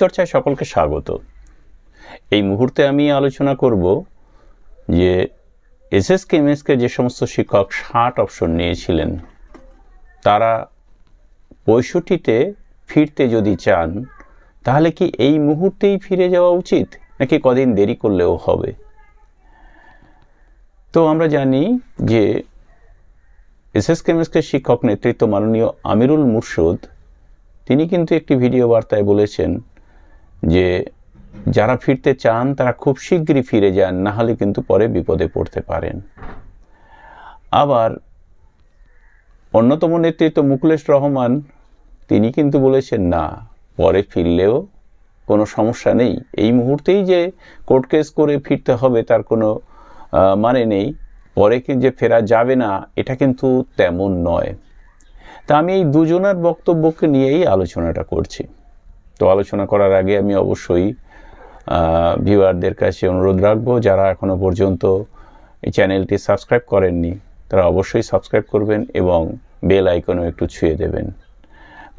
চর্চায় সকলকে স্বাগত। এই মুহূর্তে আমি আলোচনা করব যে এসএস কেমএসকে যে সমস্ত শিক্ষক ষাট অপশন নিয়েছিলেন, তারা পঁয়ষট্টিতে ফিরতে যদি চান, তাহলে কি এই মুহূর্তেই ফিরে যাওয়া উচিত? নাকি কদিন দেরি করলেও হবে? তো আমরা জানি যে এসএস কেমএসকে শিক্ষক নেতৃত্ব মাননীয় আমিরুল মুর্শদ তিনি কিন্তু একটি ভিডিও বার্তায় বলেছেন যে যারা ফিরতে চান, তারা খুব শীঘ্রই ফিরে যান, না হলে কিন্তু পরে বিপদে পড়তে পারেন। আবার অন্যতম নেতৃত্ব মুকুলেশ রহমান, তিনি কিন্তু বলেছেন, না, পরে ফিরলেও কোনো সমস্যা নেই। এই মুহূর্তেই যে কোর্ট কেস করে ফিরতে হবে, তার কোনো মানে নেই। পরে যে ফেরা যাবে না, এটা কিন্তু তেমন নয়। তা আমি এই দুজনার বক্তব্যকে নিয়েই আলোচনাটা করছি। তো আলোচনা করার আগে আমি অবশ্যই ভিউয়ারদের কাছে অনুরোধ রাখব, যারা এখনও পর্যন্ত এই চ্যানেলটি সাবস্ক্রাইব করেননি, তারা অবশ্যই সাবস্ক্রাইব করবেন এবং বেল আইকনও একটু ছুঁয়ে দেবেন।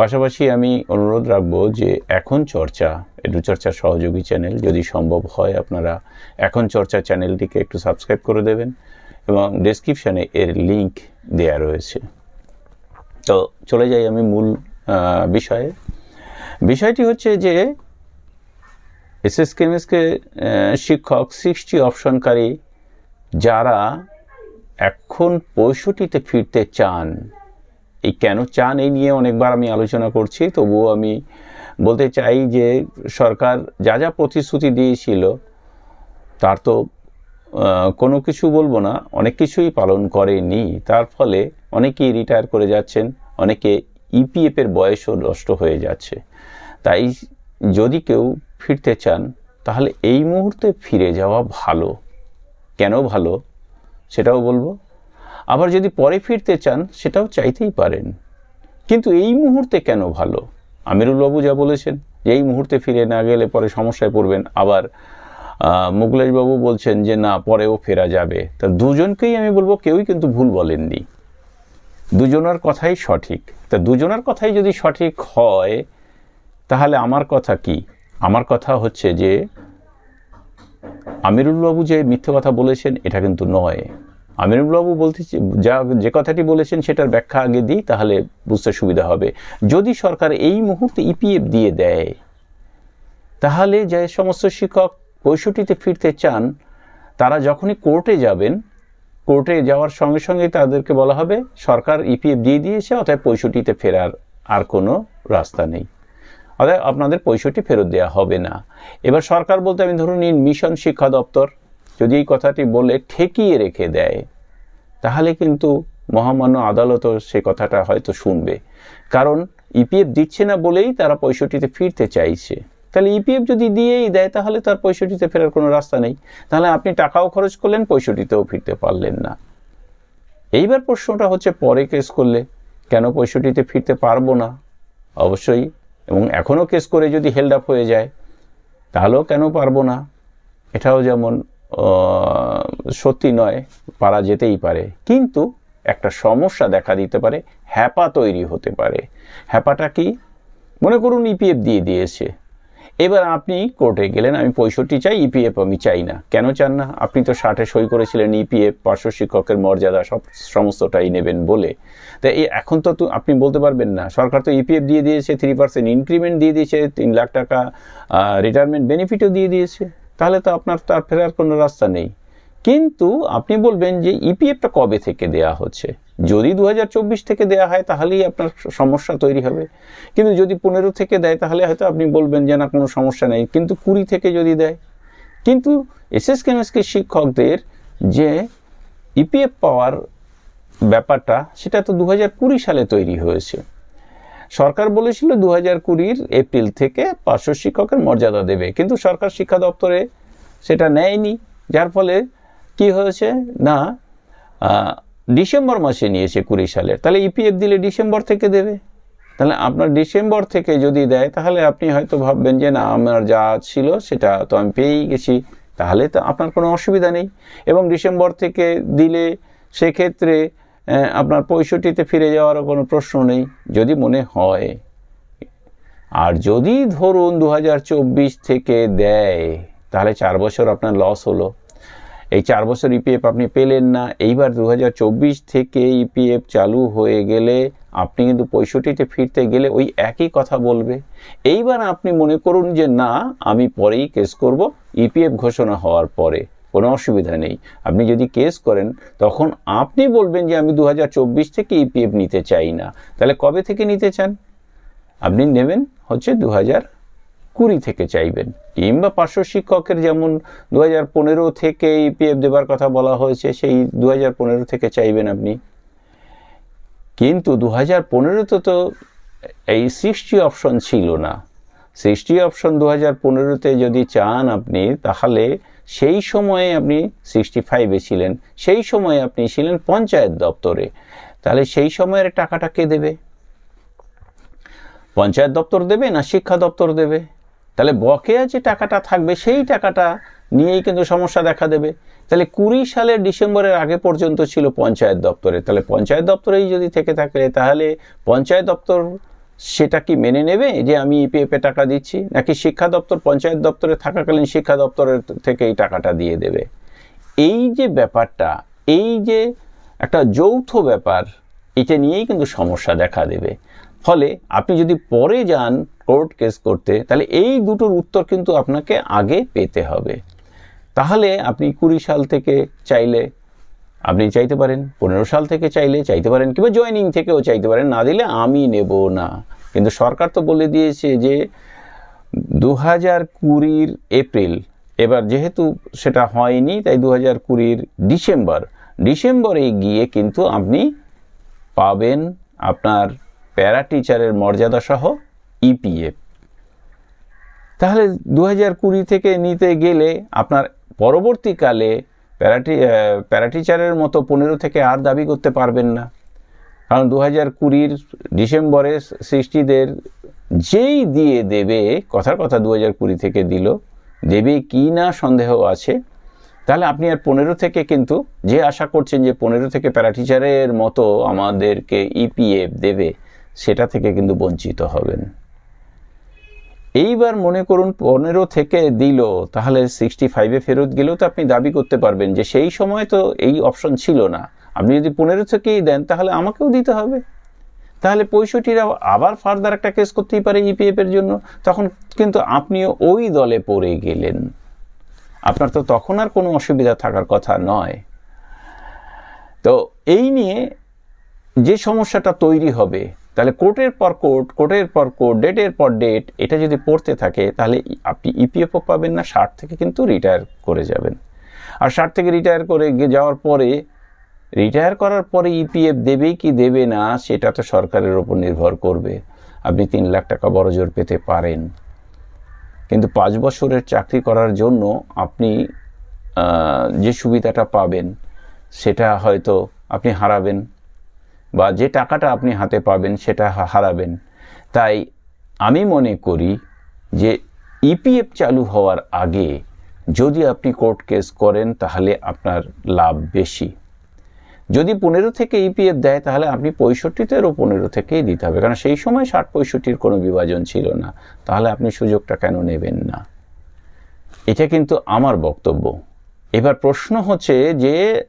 পাশাপাশি আমি অনুরোধ রাখব যে এখন চর্চা এডু চর্চা সহযোগী চ্যানেল যদি সম্ভব হয়, আপনারা এখন চর্চা চ্যানেলটিকে একটু সাবস্ক্রাইব করে দেবেন এবং ডেসক্রিপশানে এর লিংক দেয়া রয়েছে। তো চলে যাই আমি মূল বিষয়ে। বিষয়টি হচ্ছে যে এসএস কেমিসকে শিক্ষক সিক্সটি অপশনকারী যারা এখন পঁয়ষট্টিতে ফিরতে চান, এই কেন চান এই নিয়ে অনেকবার আমি আলোচনা করছি, তবুও আমি বলতে চাই যে সরকার যা যা প্রতিশ্রুতি দিয়েছিল, তার তো কোনো কিছু বলব না। অনেক কিছুই পালন করেনি। তার ফলে অনেকেই রিটায়ার করে যাচ্ছেন, অনেকে ইপিএফের বয়সও নষ্ট হয়ে যাচ্ছে। তাই যদি কেউ ফিরতে চান, তাহলে এই মুহূর্তে ফিরে যাওয়া ভালো। কেন ভালো? সেটাও বলব। আবার যদি পরে ফিরতে চান, সেটাও চাইতেই পারেন। কিন্তু এই মুহূর্তে কেন ভালো? আমিরুলবাবু যা বলেছেন যে, এই মুহূর্তে ফিরে না গেলে পরে সমস্যায় পড়বেন। আবার মুগলেশবাবু বলছেন যে, না, পরেও ফেরা যাবে। তা দুজনকেই আমি বলব, কেউই কিন্তু ভুল বলেননি। দুজনার কথাই সঠিক। তা দুজনার কথাই যদি সঠিক হয়, তাহলে আমার কথা কি? আমার কথা হচ্ছে যে, আমিরুলবাবু যে মিথ্যে কথা বলেছেন, এটা কিন্তু নয়। আমিরুলবাবু বলতে যা, যে কথাটি বলেছেন, সেটার ব্যাখ্যা আগে দিই, তাহলে বুঝতে সুবিধা হবে। যদি সরকার এই মুহূর্তে ইপিএফ দিয়ে দেয়, তাহলে যে সমস্ত শিক্ষক পঁয়ষট্টিতে ফিরতে চান, তারা যখনই কোর্টে যাবেন, কোর্টে যাওয়ার সঙ্গে সঙ্গে তাদেরকে বলা হবে, সরকার ইপিএফ দিয়ে দিয়েছে, অতএব পঁয়ষট্টিতে ফেরার আর কোনো রাস্তা নেই। অতএব আপনাদের পঁয়ষট্টি ফেরত দেওয়া হবে না। এবার সরকার বলতে আমি ধরুন নিন মিশন শিক্ষা দপ্তর, যদি এই কথাটি বলে ঠেকিয়ে রেখে দেয়, তাহলে কিন্তু মহামান্য আদালতও সে কথাটা হয়তো শুনবে। কারণ ইপিএফ দিচ্ছে না বলেই তারা পঁয়ষট্টিতে ফিরতে চাইছে। তাহলে ইপিএফ যদি দিয়েই দেয়, তাহলে তার পঁয়ষট্টিতে ফেরার কোনো রাস্তা নেই। তাহলে আপনি টাকাও খরচ করলেন, পঁয়ষট্টিতেও ফিরতে পারলেন না। এইবার প্রশ্নটা হচ্ছে, পরে কেস করলে কেন পঁয়ষট্টিতে ফিরতে পারব না? অবশ্যই, এবং এখনও কেস করে যদি হেল্ড আপ হয়ে যায়, তাহলেও কেন পারব না? এটাও যেমন সত্যি নয়, পারা যেতেই পারে। কিন্তু একটা সমস্যা দেখা দিতে পারে, হ্যাপা তৈরি হতে পারে। হ্যাপাটা কি? মনে করুন ইপিএফ দিয়ে দিয়েছে। এবার আপনি কোর্টে গেলেন, আমি পঁয়ষট্টি চাই ইপিএফ আমি চাই না। কেন চান না? আপনি তো ষাটে সই করেছিলেন ইপিএফ পার্শ্ব শিক্ষকের মর্যাদা, সব সমস্তটাই নেবেন বলে। তা এই এখন তো আপনি বলতে পারবেন না। সরকার তো ইপিএফ দিয়ে দিয়েছে থ্রি পার্সেন্ট ইনক্রিমেন্ট দিয়ে দিয়েছে, তিন লাখ টাকা রিটায়ারমেন্ট বেনিফিটও দিয়ে দিয়েছে। তাহলে তো আপনার তার ফেরার কোনো রাস্তা নেই। কিন্তু আপনি বলবেন যে ইপিএফটা কবে থেকে দেয়া হচ্ছে? যদি দু হাজার চব্বিশ থেকে দেয়া হয়, তাহলেই আপনার সমস্যা তৈরি হবে। কিন্তু যদি পনেরো থেকে দেয়, তাহলে হয়তো আপনি বলবেন যে, না, কোনো সমস্যা নেই। কিন্তু কুড়ি থেকে যদি দেয়, কিন্তু এসএস কেমএসকে শিক্ষকদের যে ইপিএফ পাওয়ার ব্যাপারটা, সেটা তো দু হাজার কুড়ি সালে তৈরি হয়েছে। সরকার বলেছিল দু হাজার কুড়ির এপ্রিল থেকে পার্শ্ব শিক্ষকের মর্যাদা দেবে, কিন্তু সরকার শিক্ষা দপ্তরে সেটা নেয়নি। যার ফলে কি হয়েছে? না ডিসেম্বর মাসে নিয়েছে কুড়ি সালে তাহলে ইপিএফ দিলে ডিসেম্বর থেকে দেবে। তাহলে আপনার ডিসেম্বর থেকে যদি দেয়, তাহলে আপনি হয়তো ভাববেন যে, না, আমার যা ছিল সেটা তো আমি পেয়েই গেছি। তাহলে তো আপনার কোনো অসুবিধা নেই। এবং ডিসেম্বর থেকে দিলে সেক্ষেত্রে আপনার পঁয়ষট্টিতে ফিরে যাওয়ারও কোনো প্রশ্ন নেই, যদি মনে হয়। আর যদি ধরুন দু হাজার চব্বিশ থেকে দেয়, তাহলে চার বছর আপনার লস হলো। এই চার বছর ইপিএফ আপনি পেলেন না। এইবার দু হাজার চব্বিশ থেকে ইপিএফ চালু হয়ে গেলে আপনি কিন্তু পঁয়ষট্টিতে ফিরতে গেলে ওই একই কথা বলবে। এইবার আপনি মনে করুন যে, না, আমি পরেই কেস করব। ইপিএফ ঘোষণা হওয়ার পরে কোনো অসুবিধা নেই। আপনি যদি কেস করেন, তখন আপনি বলবেন যে, আমি দু হাজার চব্বিশ থেকে ইপিএফ নিতে চাই না। তাহলে কবে থেকে নিতে চান? আপনি নেবেন হচ্ছে দু হাজার কুড়ি থেকে চাইবেন, কিংবা পার্শ্ব শিক্ষকের যেমন দু হাজার পনেরো থেকে ইপিএফ দেবার কথা বলা হয়েছে, সেই দু হাজার পনেরো থেকে চাইবেন আপনি। কিন্তু দু হাজার পনেরোতে তো এই সৃষ্টি অপশন ছিল না। সৃষ্টি অপশন দু হাজার পনেরোতে যদি চান আপনি, তাহলে সেই সময়ে আপনি সিক্সটি ফাইভে ছিলেন, সেই সময়ে আপনি ছিলেন পঞ্চায়েত দপ্তরে। তাহলে সেই সময়ের টাকাটা কে দেবে? পঞ্চায়েত দপ্তর দেবে না শিক্ষা দপ্তর দেবে? তাহলে বকেয়া যে টাকাটা থাকবে, সেই টাকাটা নিয়েই কিন্তু সমস্যা দেখা দেবে। তাহলে কুড়ি সালের ডিসেম্বরের আগে পর্যন্ত ছিল পঞ্চায়েত দপ্তরে। তাহলে পঞ্চায়েত দপ্তরেই যদি থেকে থাকে, তাহলে পঞ্চায়েত দপ্তর সেটা কি মেনে নেবে যে আমি ইপিএফ এ টাকা দিচ্ছি? নাকি শিক্ষা দপ্তর পঞ্চায়েত দপ্তরে থাকাকালীন শিক্ষা দপ্তরের থেকে এই টাকাটা দিয়ে দেবে? এই যে ব্যাপারটা, এই যে একটা যৌথ ব্যাপার, এটা নিয়েই কিন্তু সমস্যা দেখা দেবে। ফলে আপনি যদি পরে যান কোর্ট কেস করতে, তাহলে এই দুটোর উত্তর কিন্তু আপনাকে আগে পেতে হবে। তাহলে আপনি কুড়ি সাল থেকে চাইলে, আপনি চাইতে পারেন, পনেরো সাল থেকে চাইলে চাইতে পারেন, কিংবা জয়নিং থেকেও চাইতে পারেন, না দিলে আমি নেব না। কিন্তু সরকার তো বলে দিয়েছে যে দু হাজার কুড়ির এপ্রিল, এবার যেহেতু সেটা হয়নি, তাই দু হাজার কুড়ির ডিসেম্বর, ডিসেম্বরে গিয়ে কিন্তু আপনি পাবেন আপনার প্যারা টিচারের মর্যাদা সহ ইপিএফ তাহলে দু হাজার কুড়ি থেকে নিতে গেলে আপনার পরবর্তীকালে প্যারাটি প্যারাটিচারের মতো পনেরো থেকে আর দাবি করতে পারবেন না। কারণ দু হাজার কুড়ির ডিসেম্বরে সৃষ্টিদের যেই দিয়ে দেবে, কথার কথা দু হাজার কুড়ি থেকে দিল, দেবে কি না সন্দেহ আছে। তাহলে আপনি আর পনেরো থেকে কিন্তু যে আশা করছেন যে পনেরো থেকে প্যারাটিচারের মতো আমাদেরকে ইপিএফ দেবে, সেটা থেকে কিন্তু বঞ্চিত হবেন। এইবার মনে করুন পনেরো থেকে দিল, তাহলে সিক্সটি ফাইভে ফেরত গেলেও তো আপনি দাবি করতে পারবেন যে সেই সময় তো এই অপশন ছিল না। আপনি যদি পনেরো থেকেই দেন, তাহলে আমাকেও দিতে হবে। তাহলে পঁয়ষট্টিরা আবার ফার্দার একটা কেস করতেই পারে ইপিএফ এর জন্য। তখন কিন্তু আপনিও ওই দলে পড়ে গেলেন। আপনার তো তখন আর কোনো অসুবিধা থাকার কথা নয়। তো এই নিয়ে যে সমস্যাটা তৈরি হবে তাহলে কোর্টের পর কোর্ট, কোর্টের পর কোর্ট, ডেটের পর ডেট, এটা যদি পড়তে থাকে, তাহলে আপনি ইপিএফও পাবেন না, ষাট থেকে কিন্তু রিটায়ার করে যাবেন। আর ষাট থেকে রিটায়ার করে যাওয়ার পরে রিটায়ার করার পরে ইপিএফ দেবে কি দেবে না, সেটা তো সরকারের ওপর নির্ভর করবে। আপনি তিন লাখ টাকা বড় জোর পেতে পারেন। কিন্তু পাঁচ বছরের চাকরি করার জন্য আপনি যে সুবিধাটা পাবেন, সেটা হয়তো আপনি হারাবেন। বা যে টাকাটা আপনি হাতে পাবেন সেটা হারাবেন। তাই আমি মনে করি যে ইপিএফ চালু হওয়ার আগে যদি আপনি কোর্ট কেস করেন, তাহলে আপনার লাভ বেশি। যদি পনেরো থেকে ইপিএফ দেয়, তাহলে আপনি পঁয়ষট্টিতেরও পনেরো থেকেই দিতে হবে। কারণ সেই সময় ষাট পঁয়ষট্টির কোনো বিভাজন ছিল না। তাহলে আপনি সুযোগটা কেন নেবেন না? এটা কিন্তু আমার বক্তব্য। এবার প্রশ্ন হচ্ছে যে,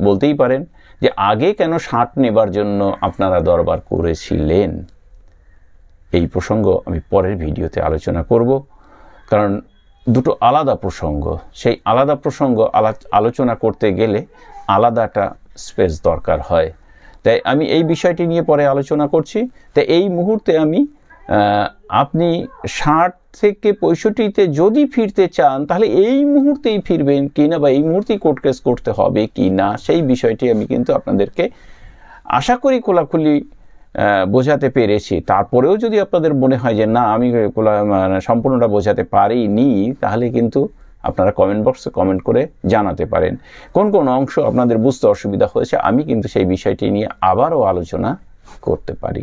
বলতেই পারেন যে আগে কেন ষাট নেবার জন্য আপনারা দরবার করেছিলেন? এই প্রসঙ্গ আমি পরের ভিডিওতে আলোচনা করব। কারণ দুটো আলাদা প্রসঙ্গ। সেই আলাদা প্রসঙ্গ আলোচনা করতে গেলে আলাদাটা স্পেস দরকার হয়। তাই আমি এই বিষয়টি নিয়ে পরে আলোচনা করছি। তাই এই মুহূর্তে আমি আপনি ষাট থেকে পঁয়ষট্টিতে যদি ফিরতে চান, তাহলে এই মুহূর্তেই ফিরবেন কি না বা এই মুহূর্তেই কোর্ট কেস করতে হবে কি না সেই বিষয়টি আমি কিন্তু আপনাদেরকে আশা করি খোলাখুলি বোঝাতে পেরেছি। তারপরেও যদি আপনাদের মনে হয় যে, না, আমি মানে সম্পূর্ণটা বোঝাতে পারিনি তাহলে কিন্তু আপনারা কমেন্ট বক্সে কমেন্ট করে জানাতে পারেন। কোন কোন অংশ আপনাদের বুঝতে অসুবিধা হয়েছে, আমি কিন্তু সেই বিষয়টি নিয়ে আবারও আলোচনা করতে পারি।